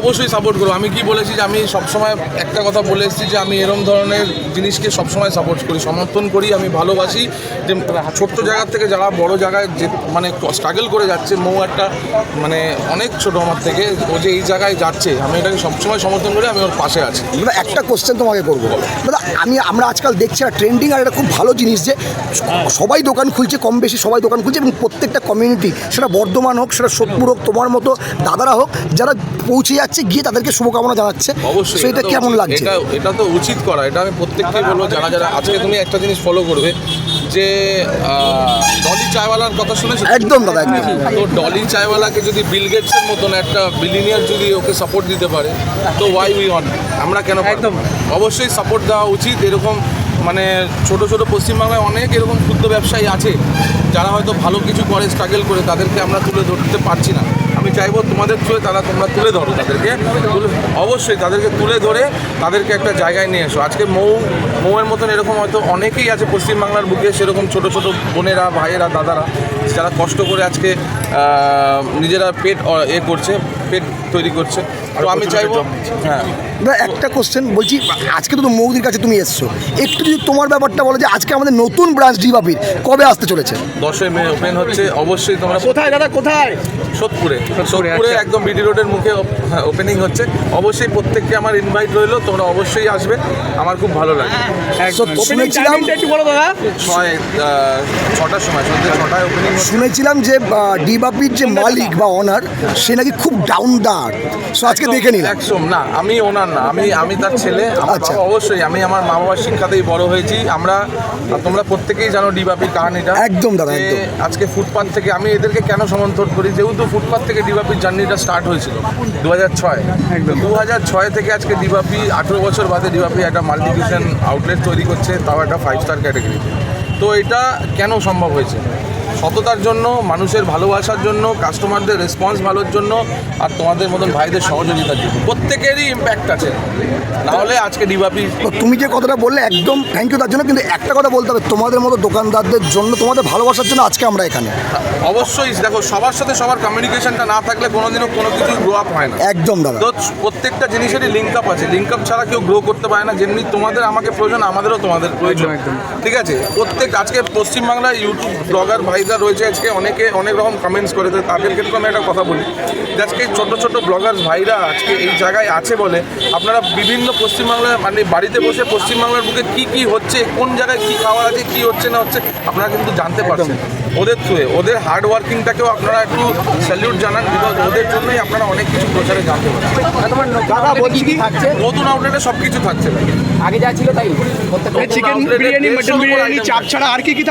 অবশ্যই সাপোর্ট করব। আমি কি বলেছি যে আমি সবসময় একটা কথা বলে এসেছি যে আমি এরম ধরনের জিনিসকে সবসময় সাপোর্ট করি সমর্থন করি আমি ভালোবাসি। যে ছোট্ট জায়গা থেকে যারা বড় জায়গায় যে মানে স্ট্রাগল করে যাচ্ছে মৌ একটা মানে অনেক ছোট আমার থেকে ও যে এই জায়গায় যাচ্ছে আমি এটাকে সবসময় সমর্থন করি আমি ওর পাশে আছি। দাদা একটা কোশ্চেন তোমাকে করব। দাদা আমি আমরা আজকাল দেখছি আর ট্রেন্ডিং আর এটা খুব ভালো জিনিস যে সবাই দোকান খুলছে কম বেশি সবাই দোকান খুলছে এবং প্রত্যেকটা কমিউনিটি সেটা বর্ধমান হোক সেটা সোদপুর হোক তোমার মতো দাদারা হোক যারা পৌঁছে যাচ্ছে গিয়ে তাদেরকে শুভকামনা জানাচ্ছে। অবশ্যই সেটা এটা কেমন। লাগছে? এটা এটা তো উচিত করা এটা আমি প্রত্যেককেই বলব যারা যারা আজকে তুমি একটা জিনিস ফলো করবে যে ডলি চায়ওয়ালার কথা শুনেছো? একদম দাদা একদম। তো ডলি চায়ওয়ালাকে যদি বিল গেটসের মতন একটা বিলিনিয়ার যদি ওকে সাপোর্ট দিতে পারে তো ওয়াই উই অন আমরা কেন একদম। অবশ্যই সাপোর্ট দেওয়া উচিত এরকম মানে ছোট ছোট পশ্চিমবাংলায় অনেক এরকম ক্ষুদ্র ব্যবসায়ী আছে যারা হয়তো ভালো কিছু করে স্ট্রাগল করে তাদেরকে আমরা তুলে ধরতে পারছি না। আমি চাইব তোমাদের থ্রুয়ে তারা তোমরা তুলে ধরো তাদেরকে। অবশ্যই তাদেরকে তুলে ধরে তাদেরকে একটা জায়গায় নিয়ে এসো। আজকে মৌ মৌয়ের মতন এরকম হয়তো অনেকেই আছে পশ্চিমবাংলার বুকে সেরকম ছোট ছোট বোনেরা ভাইয়েরা দাদারা যারা কষ্ট করে আজকে নিজেরা পেট এ করছে পেট তৈরি করছে। তো আমি চাইব হ্যাঁ। দাদা একটা কোশ্চেন বলছি আজকে তো মৌদির কাছে তুমি এসছো। একটু যদি তোমার ব্যাপারটা বলো যে আজকে আমাদের নতুন ব্রাঞ্চ ডিবাপির কবে আসতে চলেছে? দশই মে ওপেন হচ্ছে অবশ্যই তোমরা কোথায় দাদা কোথায়? সোদপুরে। সোদপুরে একদম বিডি রোডের মুখে ওপেনিং হচ্ছে। অবশ্যই প্রত্যেককে আমার ইনভাইট রইল তোমরা অবশ্যই আসবে। আমার খুব ভালো লাগে। ছটার সময় সন্ধ্যে ছটায় ওপেনিং শুনেছিলাম যে ডিবাপির যে মালিক বা অনার সে নাকি খুব ডাউন দার সো আজকে দেখে নিলাম। একদম না আমি ওনার না আমি আমি তার ছেলে আচ্ছা। অবশ্যই আমি আমার মা বাবার শিক্ষাতেই বড় হয়েছি। আমরা তোমরা প্রত্যেকেই জানো ডিবাপির কাহানিটা একদম দাদা, একদম। আজকে ফুটপাথ থেকে আমি এদেরকে কেন সমর্থন করি? যেহেতু ফুটপাথ থেকে ডিবাপির জার্নিটা স্টার্ট হয়েছিল দু হাজার ছয়। দু হাজার ছয় থেকে আজকে দিবাপি আঠেরো বছর বাদে দিবাপি একটা মাল্টিভিশন আউটলেট তৈরি করছে তাও একটা ফাইভ স্টার ক্যাটাগরিতে তো এটা কেন সম্ভব হয়েছে? সততার জন্য মানুষের ভালোবাসার জন্য কাস্টমারদের রেসপন্স ভালোর জন্য আর তোমাদের মতন ভাইদের সহযোগিতার জন্য। প্রত্যেকেরই ইম্প্যাক্ট আছে। নাহলে আজকে ডিবাপি তো তুমি যে কথাটা বললে একদম থ্যাংক ইউ তার জন্য কিন্তু একটা কথা বলতে হবে তোমাদের মতো দোকানদারদের জন্য তোমাদের ভালোবাসার জন্য আজকে আমরা এখানে। অবশ্যই দেখো সবার সাথে সবার কমিউনিকেশনটা না থাকলে কোনোদিনও কোনো কিছু গ্রো আপ হয় না। একদম দাদা। তো প্রত্যেকটা জিনিসেরই লিঙ্ক আপ আছে। লিঙ্ক আপ ছাড়া কেউ গ্রো করতে পারে না। যেমনি তোমাদের আমাকে প্রয়োজন আমাদেরও তোমাদের প্রয়োজন। ঠিক আছে? প্রত্যেক আজকে পশ্চিমবাংলায় ইউটিউব ব্লগার ভাইরা রয়েছে আজকে। অনেকে অনেক রকম কমেন্টস করেছে। তাদের ক্ষেত্রে আমি একটা কথা বলি। যে আজকে ছোট ছোট ব্লগার ভাইরা আজকে এই জায়গায় আছে বলে আপনারা বিভিন্ন পশ্চিমবাংলায় মানে বাড়িতে বসে পশ্চিমবাংলার বুকে কি কি হচ্ছে কোন জায়গায় কি খাওয়া আছে কি হচ্ছে না হচ্ছে আপনারা কিন্তু জানতে পারছেন। ওদের থ্রুয়ে ওদের হার্ড ওয়ার্কিংটাকেও আপনারা একটু স্যালিউট জানান বিকজ ওদের জন্যই আপনারা অনেক কিছু প্রচারে জানতে পারছেন। নতুন আউটলেটে সব কিছু থাকছে? আগে যা ছিল তাই। চিকেন বিরিয়ানি মটন বিরিয়ানি চাপ ছাড়া আর কি কি